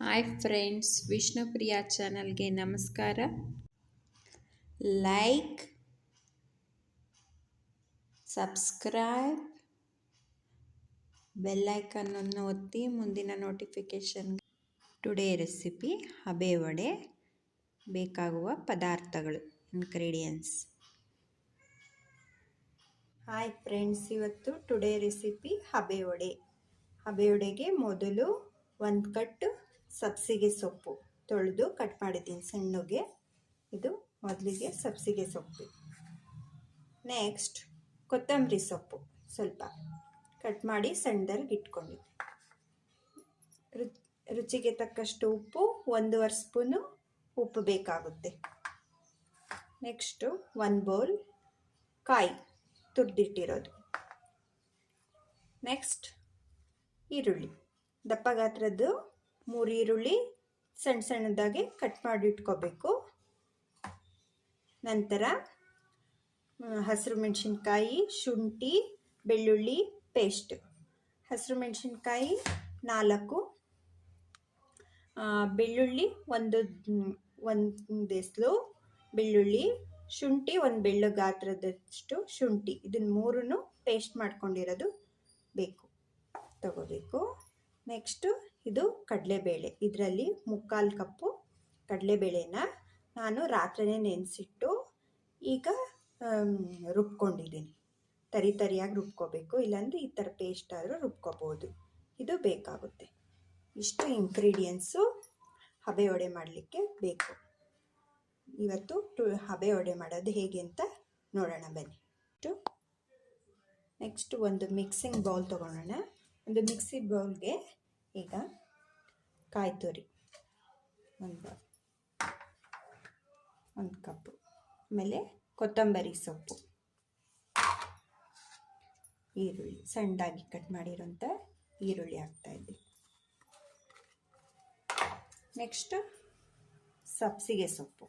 Hi friends Vishnupriya ಚಾನಲ್ಗೆ ನಮಸ್ಕಾರ. Like subscribe ಬೆಲ್ಲೈಕನ್ನನ್ನು ಒತ್ತಿ ಮುಂದಿನ ನೋಟಿಫಿಕೇಷನ್ ಟುಡೇ ರೆಸಿಪಿ ಹಬೆ ವಡೆ ಬೇಕಾಗುವ ಪದಾರ್ಥಗಳು ಇನ್ಗ್ರೀಡಿಯೆಂಟ್ಸ್ ಹಾಯ್ ಫ್ರೆಂಡ್ಸ್ ಇವತ್ತು ಟುಡೇ ರೆಸಿಪಿ ಹಬೆ ವಡೆ. ಹಬೆ ವಡೆಗೆ ಮೊದಲು ಒಂದು ಕಟ್ಟು ಸಬ್ಸಿಗೆ ಸೊಪ್ಪು ತೊಳೆದು ಕಟ್ ಮಾಡಿದ್ದೀನಿ ಸಣ್ಣಗೆ. ಇದು ಮೊದಲಿಗೆ ಸಬ್ಸಿಗೆ ಸೊಪ್ಪು. ನೆಕ್ಸ್ಟ್ ಕೊತ್ತಂಬರಿ ಸೊಪ್ಪು ಸ್ವಲ್ಪ ಕಟ್ ಮಾಡಿ ಸಣ್ಣದಾಗಿ ಇಟ್ಕೊಂಡಿದ್ದೆ. ರು ರುಚಿಗೆ ತಕ್ಕಷ್ಟು ಉಪ್ಪು, ಒಂದೂವರೆ ಸ್ಪೂನು ಉಪ್ಪು ಬೇಕಾಗುತ್ತೆ. ನೆಕ್ಸ್ಟು ಒಂದು ಬೌಲ್ ಕಾಯಿ ತುರ್ದಿಟ್ಟಿರೋದು. ನೆಕ್ಸ್ಟ್ ಈರುಳ್ಳಿ. ದಪ್ಪ ಗಾತ್ರದ್ದು ಮೂರು ಈರುಳ್ಳಿ ಸಣ್ಣ ಸಣ್ಣದಾಗಿ ಕಟ್ ಮಾಡಿ ಇಟ್ಕೋಬೇಕು. ನಂತರ ಹಸಿರು ಮೆಣಸಿನ್ಕಾಯಿ, ಶುಂಠಿ, ಬೆಳ್ಳುಳ್ಳಿ ಪೇಸ್ಟ್. ಹಸಿರು ಮೆಣಸಿನ್ಕಾಯಿ ನಾಲ್ಕು ಬೆಳ್ಳುಳ್ಳಿ ಒಂದು ಒಂದು ಎಸ್ಲು, ಬೆಳ್ಳುಳ್ಳಿ, ಶುಂಠಿ ಒಂದು ಬೆಳ್ಳು ಗಾತ್ರದಷ್ಟು ಶುಂಠಿ. ಇದನ್ನು ಮೂರನ್ನು ಪೇಸ್ಟ್ ಮಾಡ್ಕೊಂಡಿರೋದು ಬೇಕು, ತಗೋಬೇಕು. ನೆಕ್ಸ್ಟು ಇದು ಕಡಲೆಬೇಳೆ. ಇದರಲ್ಲಿ ಮುಕ್ಕಾಲು ಕಪ್ಪು ಕಡಲೆಬೇಳೆನ ನಾನು ರಾತ್ರಿನೇ ನೆನೆಸಿಟ್ಟು ಈಗ ರುಬ್ಕೊಂಡಿದ್ದೀನಿ. ತರಿ ತರಿಯಾಗಿ ರುಬ್ಕೋಬೇಕು. ಇಲ್ಲಾಂದರೆ ಈ ಥರ ಪೇಸ್ಟ್ ಆದರೂ ರುಬ್ಕೋಬೋದು. ಇದು ಬೇಕಾಗುತ್ತೆ. ಇಷ್ಟು ಇಂಗ್ರೀಡಿಯೆಂಟ್ಸು ಹಬೆ ಒಡೆ ಮಾಡಲಿಕ್ಕೆ ಬೇಕು. ಇವತ್ತು ಟು, ಹಬೆ ಒಡೆ ಮಾಡೋದು ಹೇಗೆ ಅಂತ ನೋಡೋಣ ಬನ್ನಿ. ನೆಕ್ಸ್ಟ್ ಒಂದು ಮಿಕ್ಸಿಂಗ್ ಬೌಲ್ ತೊಗೊಳೋಣ. ಒಂದು ಮಿಕ್ಸಿ ಬೌಲ್ಗೆ ಈಗ ಕಾಯಿ ತುರಿ ಒಂದು ಒಂದು ಕಪ್ಪು. ಆಮೇಲೆ ಕೊತ್ತಂಬರಿ ಸೊಪ್ಪು. ಈರುಳ್ಳಿ, ಸಣ್ಣದಾಗಿ ಕಟ್ ಮಾಡಿರೋಂಥ ಈರುಳ್ಳಿ ಹಾಕ್ತಾಯಿದ್ವಿ ನೆಕ್ಸ್ಟ್ ಸಬ್ಸಿಗೆ ಸೊಪ್ಪು.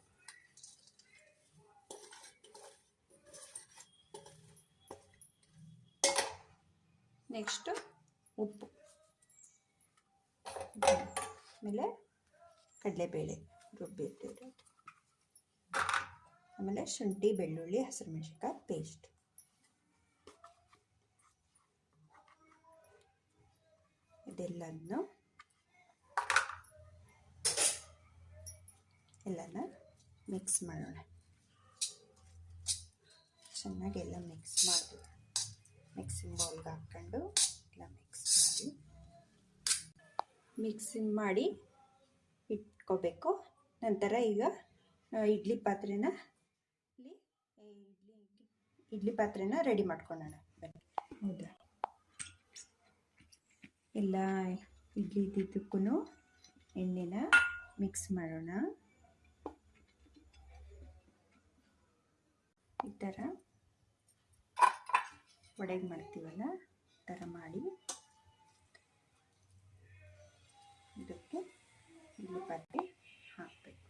ನೆಕ್ಸ್ಟು ಉಪ್ಪು. ಆಮೇಲೆ ಕಡಲೆಬೇಳೆ ರುಬ್ಬಿಟ್ಟಿರೋದು ಆಮೇಲೆ ಶುಂಠಿ, ಬೆಳ್ಳುಳ್ಳಿ ಹಸಿರು ಮೆಣಸಿನ್ಕಾಯಿ ಪೇಸ್ಟ್ ಇದೆಲ್ಲನ್ನು ಎಲ್ಲನ ಮಿಕ್ಸ್ ಮಾಡೋಣ. ಚೆನ್ನಾಗಿ ಎಲ್ಲ ಮಿಕ್ಸ್ ಮಾಡಿದ್ವಿ ಮಿಕ್ಸಿಂಗ್ ಬೌಲ್ಗೆ ಹಾಕ್ಕೊಂಡು ಎಲ್ಲ ಮಿಕ್ಸ್ ಮಿಕ್ಸಿಂಗ್ ಮಾಡಿ ಇಟ್ಕೋಬೇಕು. ನಂತರ ಈಗ ಇಡ್ಲಿ ಪಾತ್ರೆನ ಇಲ್ಲಿ ಇಡ್ಲಿ ಇಡ್ಲಿ ಪಾತ್ರೆನ ರೆಡಿ ಮಾಡ್ಕೊಳ್ಳೋಣ. ಬನ್ನಿ. ಹೌದಾ? ಎಲ್ಲ ಇಡ್ಲಿ ಇದ್ದಿದ್ದಕ್ಕೂ ಎಣ್ಣೆನ ಮಿಕ್ಸ್ ಮಾಡೋಣ. ಈ ಥರ ಒಡೆಗೆ ಮಾಡ್ತೀವಲ್ಲ? ಥರ ಮಾಡಿ. ಇಲ್ಲಿ ಪಟ್ಟಿ ಹಾಕಬೇಕು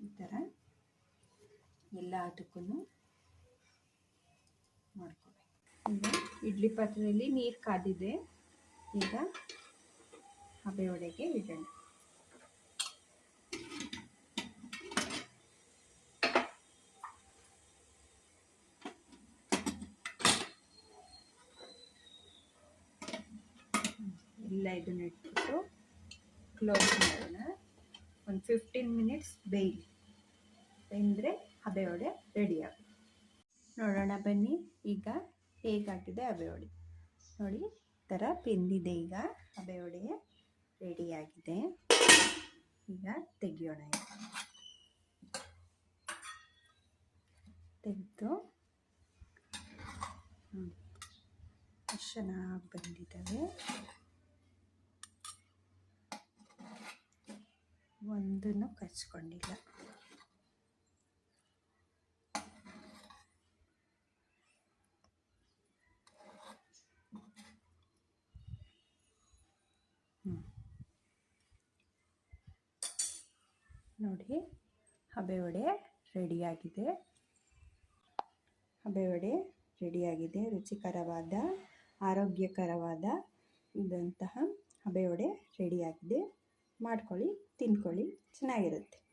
ಈ ಥರ ಎಲ್ಲ ಅದಕ್ಕೂ ಮಾಡ್ಕೋಬೇಕು. ಈಗ ಇಡ್ಲಿ ಪಾತ್ರೆಯಲ್ಲಿ ನೀರು ಕಾದಿದೆ. ಈಗ ಹಬೆ ಒಡೆಗೆ ಇಡೋಣ ಎಲ್ಲ ಇದನ್ನ ಇಟ್ಬಿಟ್ಟು ಕ್ಲೋಸ್ ಮಾಡೋಣ. ಒಂದು ಫಿಫ್ಟೀನ್ ಮಿನಿಟ್ಸ್ ಬೇಯಿ ಬೆಂದರೆ ಹಬೆ ವಡೆ ರೆಡಿ ನೋಡೋಣ ಬನ್ನಿ, ಈಗ ಹೇಗಾಗಿದೆ ಹಬೆ ನೋಡಿ ಥರ ಬೆಂದಿದೆ ಈಗ. ಹಬೆ ರೆಡಿಯಾಗಿದೆ. ಈಗ ತೆಗಿಯೋಣ ತೆಗೆದು ಚೆನ್ನಾಗಿ ಬಂದಿದ್ದಾವೆ. ಒಂದನ್ನು ಕಚ್ಕೊಂಡಿಲ್ಲ. ನೋಡಿ, ಹಬೆ ವಡೆ ರೆಡಿಯಾಗಿದೆ ಹಬೆ ವಡೆ ರೆಡಿಯಾಗಿದೆ ರುಚಿಕರವಾದ, ಆರೋಗ್ಯಕರವಾದ ಇದಂತಹ ಹಬೆ ವಡೆ ರೆಡಿಯಾಗಿದೆ ಮಾಡ್ಕೊಳ್ಳಿ, ತಿನ್ಕೊಳ್ಳಿ, ಚೆನ್ನಾಗಿರುತ್ತೆ.